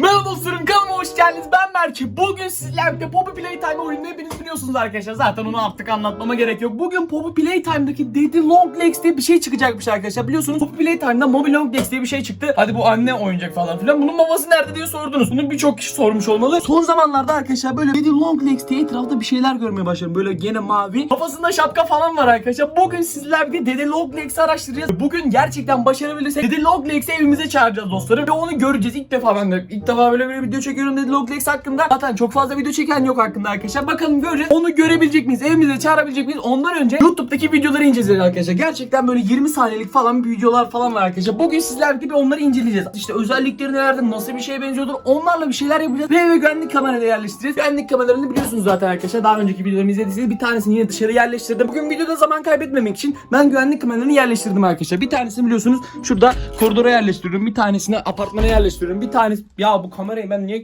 Merhaba dostlarım kanalıma hoş geldiniz. Ben Berke. Bugün sizlerle Poppy Playtime oyununu hepiniz biliyorsunuz arkadaşlar. Zaten onu artık anlatmama gerek yok. Bugün Poppy Playtime'daki Daddy Long Legs diye bir şey çıkacakmış arkadaşlar. Biliyorsunuz Poppy Playtime'da Mommy Long Legs diye bir şey çıktı. Hadi bu anne oyuncak falan filan. Bunun babası nerede diye sordunuz. Bunu birçok kişi sormuş olmalı. Son zamanlarda arkadaşlar böyle Daddy Long Legs diye etrafta bir şeyler görmeye başladım. Böyle gene mavi. Kafasında şapka falan var arkadaşlar. Bugün sizler bir Daddy Long Legs'i araştıracağız. Bugün gerçekten başarabilirsek Daddy Long Legs'i evimize çağıracağız dostlarım. Ve onu göreceğiz. İlk defa ben de ilk defa böyle bir video çekiyorum Daddy Long Legs hakkında. Zaten çok fazla video çeken yok hakkında arkadaşlar. Bakalım göreceğiz. Onu görebilecek miyiz? Evimize çağırabilecek miyiz? Ondan önce YouTube'daki videoları inceleyeceğiz arkadaşlar. Gerçekten böyle 20 saniyelik falan bir videolar falan var arkadaşlar. Bugün sizlerle bir onları inceleyeceğiz. İşte özellikleri nelerdir, nasıl bir şeye benziyordur onlarla bir şeyler yapacağız. Ve eve güvenlik kameraları yerleştireceğiz. Güvenlik kameralarını biliyorsunuz zaten arkadaşlar. Daha önceki videolarımı izlediyseniz bir tanesini yine dışarı yerleştirdim. Bugün videoda zaman kaybetmemek için ben güvenlik kameralarını yerleştirdim arkadaşlar. Bir tanesini biliyorsunuz şurada koridora yerleştiriyorum. Bir tanesini apartmana yerleştiriyorum. Bir tanesi ya bu kamerayı ben niye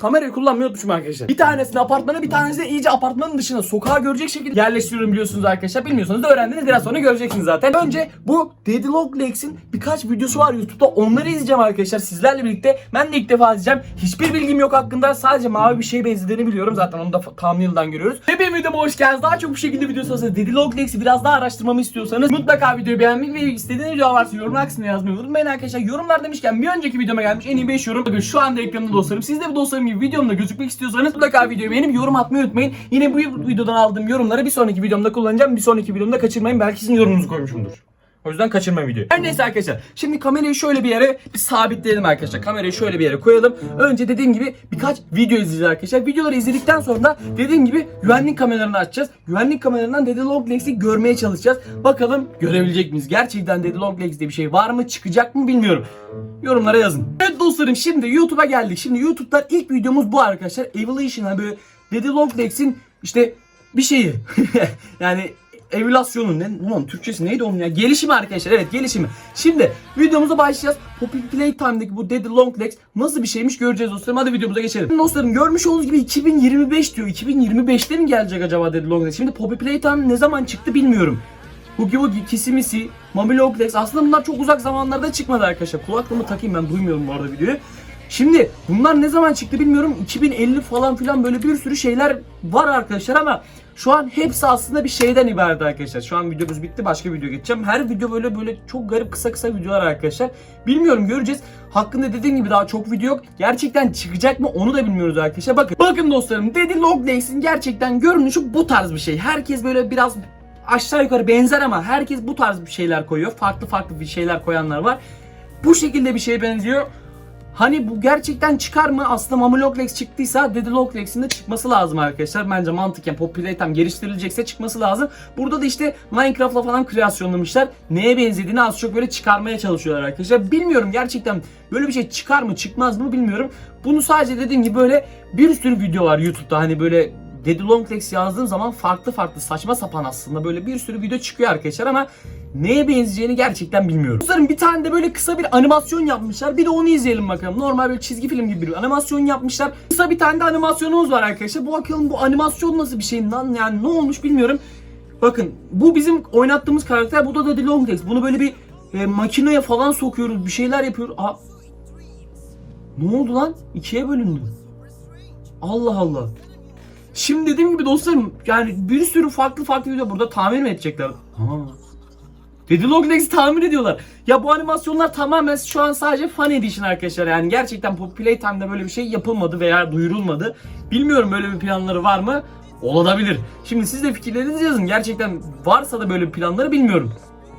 Kamerayı kullanmıyordum arkadaşlar. Bir tanesini apartmana bir tanesi de iyice apartmanın dışına sokağa görecek şekilde yerleştiriyorum biliyorsunuz arkadaşlar. Bilmiyorsanız da öğrendiniz biraz sonra göreceksiniz zaten. Önce bu Daddy Long Legs'in birkaç videosu var YouTube'da. Onları izleyeceğim arkadaşlar sizlerle birlikte. Ben de ilk defa izleyeceğim. Hiçbir bilgim yok hakkında. Sadece mavi bir şeye benzediğini biliyorum. Zaten onu da thumbnail'dan görüyoruz. Benim videoma hoş geldiniz. Daha çok bu şekilde video istiyorsanız Daddy Long Legs'i biraz daha araştırmamı istiyorsanız mutlaka videoyu beğenmeyi ve istediğiniz video varsa yorumlar kısmına yazmayı unutmayın arkadaşlar. Yorumlar demişken bir önceki videoma gelmiş en iyi 5 yorum. Şu anda ekranımda dostlarım. Siz de bu dostlarım gibi videomda gözükmek istiyorsanız mutlaka videoyu beğenip yorum atmayı unutmayın. Yine bu videodan aldığım yorumları bir sonraki videomda kullanacağım. Bir sonraki videomda kaçırmayın. Belki sizin yorumunuzu koymuşumdur. O yüzden kaçırma videoyu. Her neyse arkadaşlar. Şimdi kamerayı şöyle bir yere bir sabitleyelim arkadaşlar. Kamerayı şöyle bir yere koyalım. Önce dediğim gibi birkaç video izleyeceğiz arkadaşlar. Videoları izledikten sonra da dediğim gibi güvenlik kameralarını açacağız. Güvenlik kameralarından Daddy Long Legs'i görmeye çalışacağız. Bakalım görebilecek miyiz? Gerçekten Daddy Long Legs diye bir şey var mı? Çıkacak mı bilmiyorum. Yorumlara yazın. Evet dostlarım şimdi YouTube'a geldik. Şimdi YouTube'dan ilk videomuz bu arkadaşlar. Evolution'a böyle Daddy Long Legs'in işte bir şeyi. yani Evülasyonu ne? Ulan Türkçesi neydi onun ya? Gelişimi arkadaşlar. Evet gelişimi. Şimdi videomuza başlayacağız. Poppy Playtime'daki bu Daddy Long Legs nasıl bir şeymiş göreceğiz dostlarım. Hadi videomuza geçelim. Dostlarım görmüş olduğunuz gibi 2025 diyor. 2025'te mi gelecek acaba Daddy Long Legs? Şimdi Poppy Playtime ne zaman çıktı bilmiyorum. Boogie Woogie, Kisimisi, Mami Long Legs aslında bunlar çok uzak zamanlarda çıkmadı arkadaşlar. Kulaklığımı takayım ben duymuyorum bu arada videoyu. Şimdi bunlar ne zaman çıktı bilmiyorum. 2050 falan filan böyle bir sürü şeyler var arkadaşlar ama şu an hepsi aslında bir şeyden ibaret arkadaşlar. Şu an videomuz bitti. Başka video geçeceğim. Her video böyle böyle çok garip kısa kısa videolar arkadaşlar. Bilmiyorum göreceğiz. Hakkında dediğim gibi daha çok video yok. Gerçekten çıkacak mı onu da bilmiyoruz arkadaşlar. Bakın. Bakın dostlarım. Daddy Long Legs'in gerçekten görünüşü bu tarz bir şey. Herkes böyle biraz aşağı yukarı benzer ama herkes bu tarz bir şeyler koyuyor. Farklı farklı bir şeyler koyanlar var. Bu şekilde bir şeye benziyor. Hani bu gerçekten çıkar mı? Aslında Mama Loglex çıktıysa Daddy Loglex'in de çıkması lazım arkadaşlar. Bence mantıken Poppy Playtime geliştirilecekse çıkması lazım. Burada da işte Minecraft'la falan kreasyonlamışlar. Neye benzediğini az çok böyle çıkarmaya çalışıyorlar arkadaşlar. Bilmiyorum gerçekten böyle bir şey çıkar mı çıkmaz mı bilmiyorum. Bunu sadece dediğim gibi böyle bir sürü video var YouTube'da. Hani böyle Daddy Longlegs yazdığım zaman farklı farklı saçma sapan aslında böyle bir sürü video çıkıyor arkadaşlar ama neye benzeyeceğini gerçekten bilmiyorum. Dostlarım bir tane de böyle kısa bir animasyon yapmışlar. Bir de onu izleyelim bakalım. Normal böyle çizgi film gibi bir animasyon yapmışlar. Kısa bir tane de animasyonumuz var arkadaşlar. Bu bakalım bu animasyon nasıl bir şey lan yani ne olmuş bilmiyorum. Bakın bu bizim oynattığımız karakter. Bu da Daddy Longlegs. Bunu böyle bir e, makineye falan sokuyoruz. Bir şeyler yapıyoruz. Aa, ne oldu lan? İkiye bölündü. Allah Allah. Şimdi dediğim gibi dostlarım yani bir sürü farklı farklı video burada tamir mi edecekler? Ha. Daddy Long Legs'i tamir ediyorlar. Ya bu animasyonlar tamamen şu an sadece fan edition arkadaşlar. Yani gerçekten Poppy Playtime'da böyle bir şey yapılmadı veya duyurulmadı. Bilmiyorum böyle bir planları var mı? Olabilir. Şimdi siz de fikirlerinizi yazın. Gerçekten varsa da böyle bir planları bilmiyorum.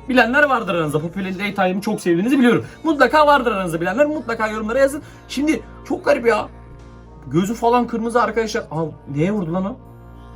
Bilenler vardır aranızda. Poppy Playtime'ı çok sevdiğinizi biliyorum. Mutlaka vardır aranızda bilenler. Mutlaka yorumlara yazın. Şimdi çok garip ya. Gözü falan kırmızı arkadaşlar. Aa, neye vurdu lan o?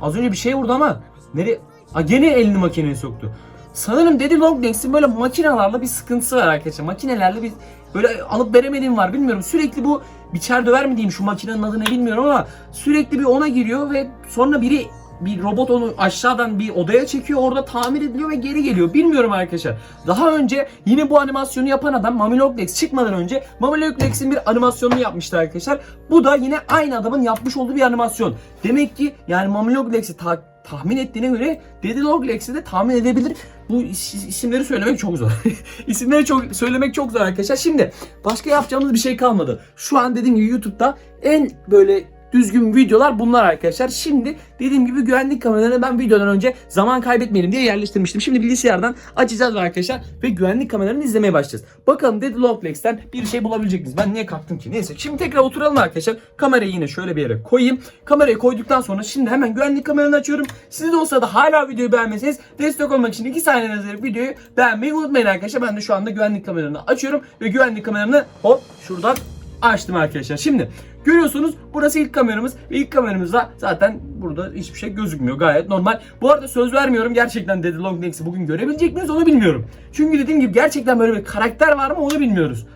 Az önce bir şey vurdu ama. Nereye? Aa, gene elini makineye soktu. Sanırım Daddy Long Legs'in böyle makinalarla bir sıkıntısı var arkadaşlar. Makinelerle bir böyle alıp veremediğim var bilmiyorum. Sürekli bu biçer döver mi diyeyim şu makinenin adı ne bilmiyorum ama sürekli bir ona giriyor ve sonra biri bir robot onu aşağıdan bir odaya çekiyor orada tamir ediliyor ve geri geliyor. Bilmiyorum arkadaşlar. Daha önce yine bu animasyonu yapan adam Mami Loglex çıkmadan önce Mami Loglex'in bir animasyonunu yapmıştı arkadaşlar. Bu da yine aynı adamın yapmış olduğu bir animasyon. Demek ki yani Mami Loglex'i ta- tahmin ettiğine göre Daddy de tahmin edebilir. Bu is- isimleri söylemek çok zor. İsimleri çok söylemek çok zor arkadaşlar. Şimdi başka yapacağımız bir şey kalmadı. Şu an dediğim gibi YouTube'da en böyle düzgün videolar bunlar arkadaşlar. Şimdi dediğim gibi güvenlik kameralarını ben videodan önce zaman kaybetmeyelim diye yerleştirmiştim. Şimdi bilgisayardan açacağız arkadaşlar ve güvenlik kameralarını izlemeye başlayacağız. Bakalım Daddy Longlex'ten bir şey bulabilecek miyiz? Ben niye kalktım ki? Neyse şimdi tekrar oturalım arkadaşlar. Kamerayı yine şöyle bir yere koyayım. Kamerayı koyduktan sonra şimdi hemen güvenlik kameralarını açıyorum. Siz de o sırada hala videoyu beğenmezseniz destek olmak için 2 saniyenize videoyu beğenmeyi unutmayın arkadaşlar. Ben de şu anda güvenlik kameralarını açıyorum ve güvenlik kameralarını hop şuradan açtım arkadaşlar. Şimdi görüyorsunuz burası ilk kameramız ve ilk kameramızda zaten burada hiçbir şey gözükmüyor. Gayet normal. Bu arada söz vermiyorum gerçekten Daddy Long Legs'i bugün görebilecek miyiz onu bilmiyorum. Çünkü dediğim gibi gerçekten böyle bir karakter var mı onu bilmiyoruz.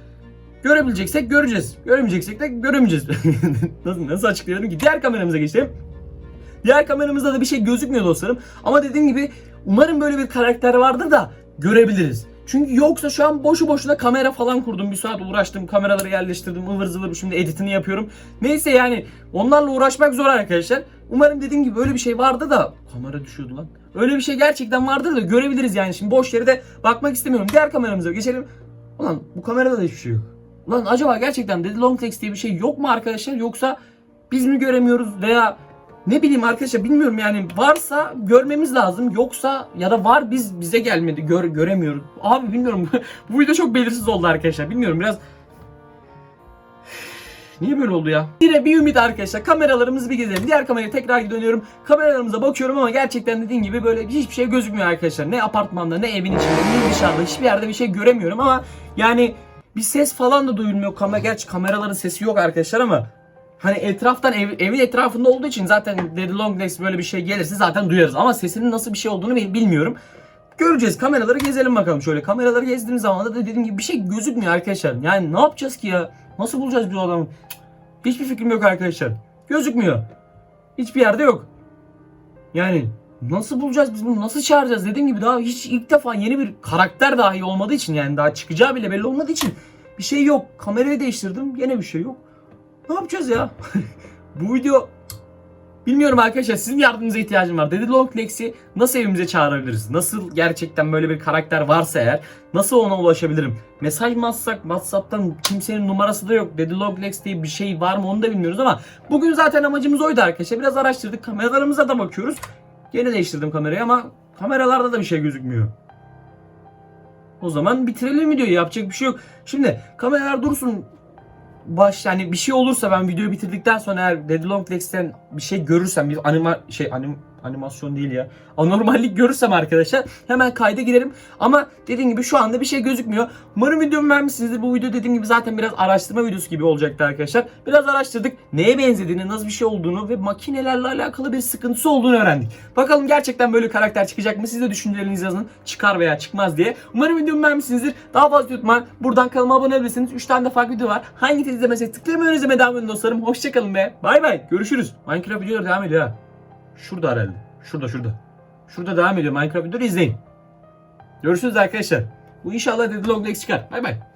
Görebileceksek göreceğiz. Göremeyeceksek de göremeyeceğiz. nasıl, nasıl açıklayalım ki? Diğer kameramıza geçelim. Diğer kameramızda da bir şey gözükmüyor dostlarım. Ama dediğim gibi umarım böyle bir karakter vardır da görebiliriz. Çünkü yoksa şu an boşu boşuna kamera falan kurdum. Bir saat uğraştım. Kameraları yerleştirdim. ıvır zıvır şimdi editini yapıyorum. Neyse yani onlarla uğraşmak zor arkadaşlar. Umarım dediğim gibi böyle bir şey vardı da kamera düşüyordu lan. Öyle bir şey gerçekten vardır da görebiliriz yani. Şimdi boş yere de bakmak istemiyorum. Diğer kameramıza geçelim. Ulan bu kamerada da hiçbir şey yok. Ulan acaba gerçekten Daddy Long Legs diye bir şey yok mu arkadaşlar? Yoksa biz mi göremiyoruz veya ne bileyim arkadaşlar bilmiyorum yani varsa görmemiz lazım yoksa ya da var biz bize gelmedi gör, göremiyoruz. Abi bilmiyorum bu video çok belirsiz oldu arkadaşlar bilmiyorum biraz Niye böyle oldu ya? Yine bir ümit arkadaşlar. Kameralarımızı bir gezelim. Diğer kameraya tekrar dönüyorum. Kameralarımıza bakıyorum ama gerçekten dediğim gibi böyle hiçbir şey gözükmüyor arkadaşlar. Ne apartmanda ne evin içinde ne dışarıda hiçbir yerde bir şey göremiyorum ama yani bir ses falan da duyulmuyor. Kamera gerçi kameraların sesi yok arkadaşlar ama Hani etraftan ev, evin etrafında olduğu için zaten Daddy Long Legs böyle bir şey gelirse zaten duyarız. Ama sesinin nasıl bir şey olduğunu bil- bilmiyorum. Göreceğiz. Kameraları gezelim bakalım şöyle. Kameraları gezdiğimiz zaman da dediğim gibi bir şey gözükmüyor arkadaşlar. Yani ne yapacağız ki ya? Nasıl bulacağız biz o adamı? Hiçbir fikrim yok arkadaşlar. Gözükmüyor. Hiçbir yerde yok. Yani nasıl bulacağız biz bunu? Nasıl çağıracağız? Dediğim gibi daha hiç ilk defa yeni bir karakter dahi olmadığı için yani daha çıkacağı bile belli olmadığı için bir şey yok. Kamerayı değiştirdim. Yine bir şey yok. Ne yapacağız ya? Bu video Bilmiyorum arkadaşlar sizin yardımınıza ihtiyacım var. Daddy Long nasıl evimize çağırabiliriz? Nasıl gerçekten böyle bir karakter varsa eğer nasıl ona ulaşabilirim? Mesaj mı atsak Whatsapp'tan kimsenin numarası da yok. Daddy Long diye bir şey var mı onu da bilmiyoruz ama bugün zaten amacımız oydu arkadaşlar. Biraz araştırdık. Kameralarımıza da bakıyoruz. Yeni değiştirdim kamerayı ama kameralarda da bir şey gözükmüyor. O zaman bitirelim videoyu. Yapacak bir şey yok. Şimdi kameralar dursun baş yani bir şey olursa ben videoyu bitirdikten sonra eğer Dead Long Legs'ten bir şey görürsem bir anima şey anim animasyon değil ya. Anormallik görürsem arkadaşlar hemen kayda girerim. Ama dediğim gibi şu anda bir şey gözükmüyor. Umarım videomu beğenmişsinizdir. Bu video dediğim gibi zaten biraz araştırma videosu gibi olacaktı arkadaşlar. Biraz araştırdık. Neye benzediğini, nasıl bir şey olduğunu ve makinelerle alakalı bir sıkıntısı olduğunu öğrendik. Bakalım gerçekten böyle karakter çıkacak mı? Siz de düşüncelerinizi yazın. Çıkar veya çıkmaz diye. Umarım videomu beğenmişsinizdir. Daha fazla tutma. Buradan kanalıma abone olabilirsiniz. 3 tane de farklı video var. Hangi izlemeseniz tıklayın ön izleme devam edin dostlarım. Hoşçakalın be. Bay bay. Görüşürüz. Minecraft videoları devam ediyor. Şurada herhalde. Şurada şurada. Şurada devam ediyor Minecraft videoları izleyin. Görüşürüz arkadaşlar. Bu inşallah Dead Long Legs çıkar. Bay bay.